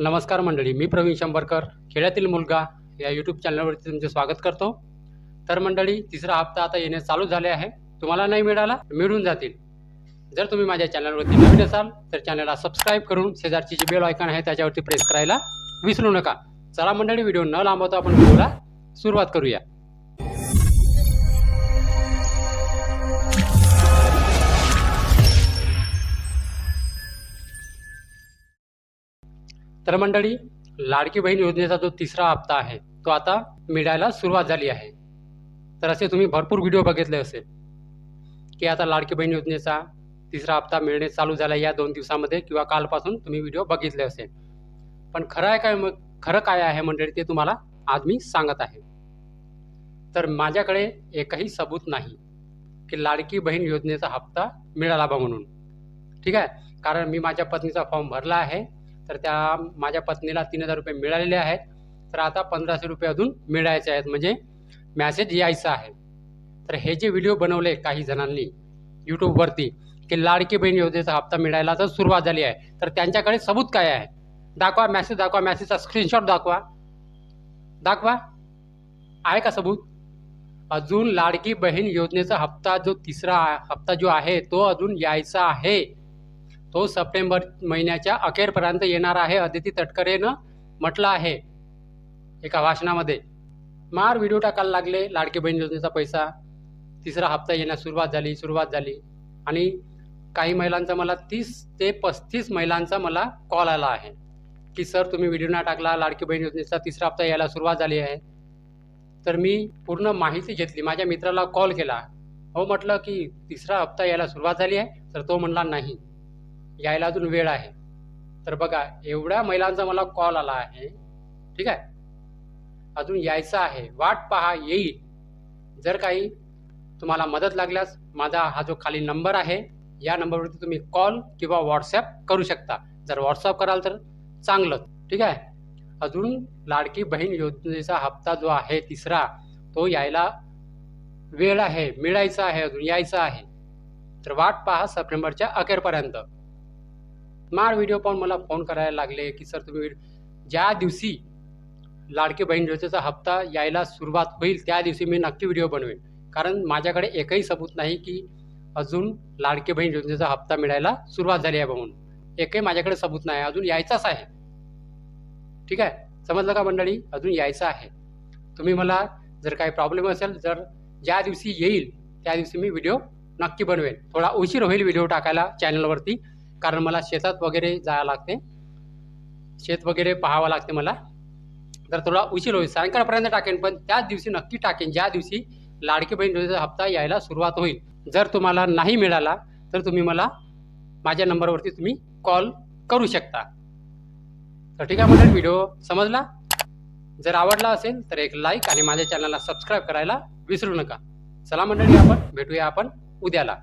नमस्कार मंडळी मी प्रवीण शंभरकर खेड्यातील मुलगा या यूट्यूब चॅनलवरती तुमचे स्वागत करतो. तर मंडळी तिसरा हप्ता आता येणे चालू झाले आहे. तुम्हाला नाही मिळाला मिळून जातील. जर तुम्ही माझ्या चॅनलवरती नवीन असाल तर चॅनलला सबस्क्राईब करून शेजारची जी बेल आयकॉन आहे त्याच्यावरती प्रेस करायला विसरू नका. चला मंडळी व्हिडिओ न लांबवता आपण व्हिडिओला सुरुवात करूया. तर मंडळी लाडकी बहीण योजनेचा जो तिसरा हप्ता आहे तो आता मिळायला सुरुवात झाली आहे. तर असे तुम्ही भरपूर व्हिडिओ बघितले असेल की आता लाडकी बहीण योजनेचा तिसरा हप्ता मिळणे चालू झाला या दोन दिवसामध्ये किंवा कालपासून तुम्ही व्हिडिओ बघितले असेल. पण खरं आहे काय मग खरं काय आहे मंडळी ते तुम्हाला आज मी सांगत आहे. तर माझ्याकडे एकही सबूत नाही की लाडकी बहीण योजनेचा हप्ता मिळाला बा म्हणून. ठीक आहे? कारण मी माझ्या पत्नीचा फॉर्म भरला आहे. तर त्या माझ्या पत्नीला तीन हजार रुपये मिळालेले आहेत. तर आता पंधराशे रुपये अजून मिळायचे आहेत. म्हणजे मॅसेज यायचा आहे. तर हे जे व्हिडिओ बनवले काही जणांनी यूट्यूबवरती की लाडकी बहीण योजनेचा हप्ता मिळायला तर सुरुवात झाली आहे. तर त्यांच्याकडे सबूत काय आहे? दाखवा मॅसेज दाखवा मॅसेजचा स्क्रीनशॉट दाखवा. दाखवा. आहे का सबूत? अजून लाडकी बहीण योजनेचा हप्ता जो तिसरा हप्ता जो आहे तो अजून यायचा आहे. तो सप्टेंबर महिन्याच्या अखेरपर्यंत येणार आहे अदिती तटकरेनं म्हटलं आहे एका भाषणामध्ये. मार व्हिडिओ टाकायला लागले लाडकी बहीण योजनेचा पैसा. तिसरा हप्ता येण्यास सुरुवात झाली सुरुवात झाली. आणि काही महिलांचा मला तीस ते पस्तीस महिलांचा मला कॉल आला आहे की सर तुम्ही व्हिडिओ ना टाकला लाडकी बहीण योजनेचा तिसरा हप्ता यायला सुरुवात झाली आहे. तर मी पूर्ण माहिती घेतली माझ्या मित्राला कॉल केला. हो म्हटलं की तिसरा हप्ता यायला सुरुवात झाली आहे तर तो म्हणला नाही. यायला अजून वेळ आहे. तर बघा एवढ्या महिलांचा मला कॉल आला आहे. ठीक आहे? अजून यायचं आहे. वाट पहा येईल. जर काही तुम्हाला मदत लागल्यास माझा हा जो खाली नंबर आहे या नंबरवरती तुम्ही कॉल किंवा व्हॉट्सॲप करू शकता. जर व्हॉट्सअप कराल तर चांगलं. ठीक आहे? अजून लाडकी बहीण योजनेचा हप्ता जो आहे तिसरा तो यायला वेळ आहे. मिळायचा आहे अजून यायचा आहे. तर वाट पहा सप्टेंबरच्या अखेरपर्यंत. मार व्हिडिओ पाहून मला फोन करायला लागले की सर तुम्ही ज्या दिवशी लाडकी बहीण योजनेचा हप्ता यायला सुरुवात होईल त्या दिवशी मी नक्की व्हिडिओ बनवेन. कारण माझ्याकडे एकही सबूत नाही की अजून लाडकी बहीण योजनेचा हप्ता मिळायला सुरुवात झाली आहे म्हणून. एकही माझ्याकडे सबूत नाही. अजून यायचाच आहे. ठीक आहे? समजलं का मंडळी? अजून यायचं आहे. तुम्ही मला जर काही प्रॉब्लेम असेल जर ज्या दिवशी येईल त्या दिवशी मी व्हिडिओ नक्की बनवेन. थोडा उशीर होईल व्हिडिओ टाकायला चॅनलवरती कारण मला शेतात वगैरे जायला लागते. शेत वगैरे पाहावं लागते मला. तर थोडा उशीर होईल. सायंकाळपर्यंत टाकेन पण त्याच दिवशी नक्की टाकेन. ज्या दिवशी लाडकी बहीण योजनेचा हप्ता यायला सुरुवात होईल. जर तुम्हाला नाही मिळाला तर तुम्ही मला माझ्या नंबरवरती तुम्ही कॉल करू शकता. तर ठीक आहे म्हणजे व्हिडिओ समजला? जर आवडला असेल तर एक लाईक आणि माझ्या चॅनलला सबस्क्राईब करायला विसरू नका. चला मंडळी आपण भेटूया आपण उद्याला.